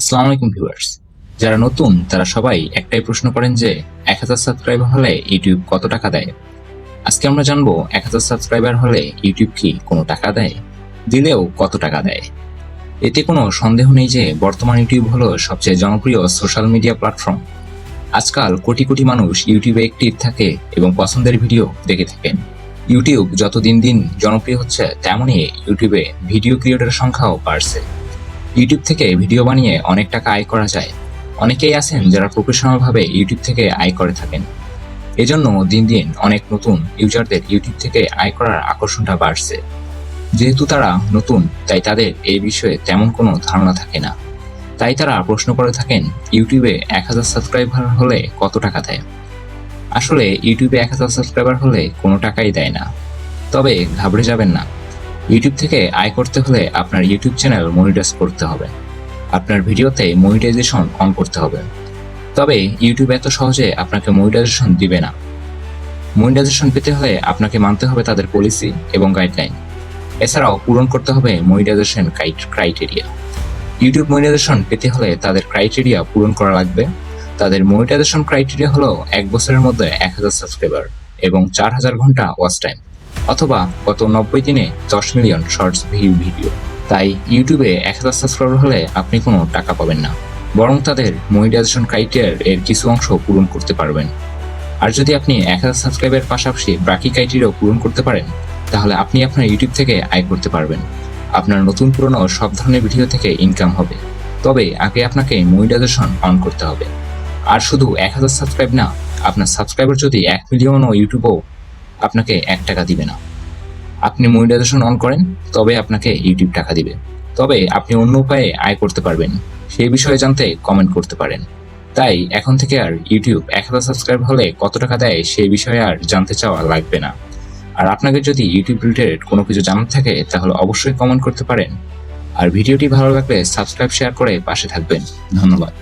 আসসালামু আলাইকুম ভিউয়ার্স। যারা নতুন, তারা সবাই একটাই প্রশ্ন করেন যে, এক হাজার সাবস্ক্রাইবার হলে ইউটিউব কত টাকা দেয়? আজকে আমরা জানব, এক হাজার সাবস্ক্রাইবার হলে ইউটিউব কি কোনো টাকা দেয়? দিলেও কত টাকা দেয়? এতে কোনো সন্দেহ নেই যে, বর্তমান ইউটিউব হলো সবচেয়ে জনপ্রিয় সোশ্যাল মিডিয়া প্ল্যাটফর্ম। আজকাল কোটি কোটি মানুষ ইউটিউবে অ্যাক্টিভ থাকে এবং পছন্দের ভিডিও দেখে থাকেন। ইউটিউব যত দিন দিন জনপ্রিয় হচ্ছে তেমনই ইউটিউবে ভিডিও ক্রিয়েটরের সংখ্যাও বাড়ছে। ইউটিউব থেকে ভিডিও বানিয়ে অনেক টাকা আয় করা যায়। অনেকেই আছেন যারা প্রফেশনালভাবে ইউটিউব থেকে আয় করে থাকেন। এজন্য দিন দিন অনেক নতুন ইউজারদের ইউটিউব থেকে আয় করার আকর্ষণটা বাড়ছে। যেহেতু তারা নতুন, তাই তাদের এই বিষয়ে তেমন কোনো ধারণা থাকে না। তাই তারা প্রশ্ন করে থাকেন, ইউটিউবে এক হাজার সাবস্ক্রাইবার হলে কত টাকা দেয়? আসলে, ইউটিউবে এক হাজার সাবস্ক্রাইবার হলে কোনো টাকাই দেয় না। তবে ঘাবড়ে যাবেন না। ইউটিউব থেকে আয় করতে হলে আপনার ইউটিউব চ্যানেল মনিটাইজ করতে হবে। আপনার ভিডিওতে মনিটাইজেশন অন করতে হবে। তবে ইউটিউব এত সহজে আপনাকে মনিটাইজেশন দিবে না। মনিটাইজেশন পেতে হলে আপনাকে মানতে হবে তাদের পলিসি এবং গাইডলাইন এছাড়াও পূরণ করতে হবে মনিটাইজেশন ক্রাইটেরিয়া ইউটিউব মনিটাইজেশন পেতে হলে তাদের ক্রাইটেরিয়া পূরণ করা লাগবে। তাদের মনিটাইজেশন ক্রাইটেরিয়া হলো এক বছরের মধ্যে এক হাজার সাবস্ক্রাইবার এবং চার হাজার ঘণ্টা ওয়াচ টাইম অথবা গত নব্বই দিনে দশ মিলিয়ন শর্টস ভিউ ভিডিও। তাই ইউটিউবে এক হাজার সাবস্ক্রাইবার হলে আপনি কোনো টাকা পাবেন না। বরং তাদের মনিটাইজেশন ক্রাইটেরিয়ার এর কিছু অংশ পূরণ করতে পারবেন। আর যদি আপনি এক হাজার সাবস্ক্রাইবের পাশাপাশি বাকি ক্রাইটেরিয়াও পূরণ করতে পারেন, তাহলে আপনি আপনার ইউটিউব থেকে আয় করতে পারবেন। আপনার নতুন পুরনো সব ধরনের ভিডিও থেকে ইনকাম হবে। তবে আগে আপনাকে মনিটাইজেশন অন করতে হবে। আর শুধু এক হাজার সাবস্ক্রাইব না, আপনার সাবস্ক্রাইবার যদি এক মিলিয়নও ইউটিউবও আপনাকে এক টাকা দিবে না। আপনি মনিটাইজেশন অন করেন, তবে আপনাকে ইউটিউব টাকা দিবে। তবে আপনি অন্য উপায়ে আয় করতে পারবেন সেই বিষয়ে জানতে কমেন্ট করতে পারেন। তাই এখন থেকে আর ইউটিউব এক হাজার সাবস্ক্রাইব হলে কত টাকা দেয় সেই বিষয়ে আর জানতে চাওয়া লাগবে না। আর আপনাকে যদি ইউটিউব রিলেটেড কোনো কিছু জানার থাকে, তাহলে অবশ্যই কমেন্ট করতে পারেন। আর ভিডিওটি ভালো লাগলে সাবস্ক্রাইব শেয়ার করে পাশে থাকবেন। ধন্যবাদ।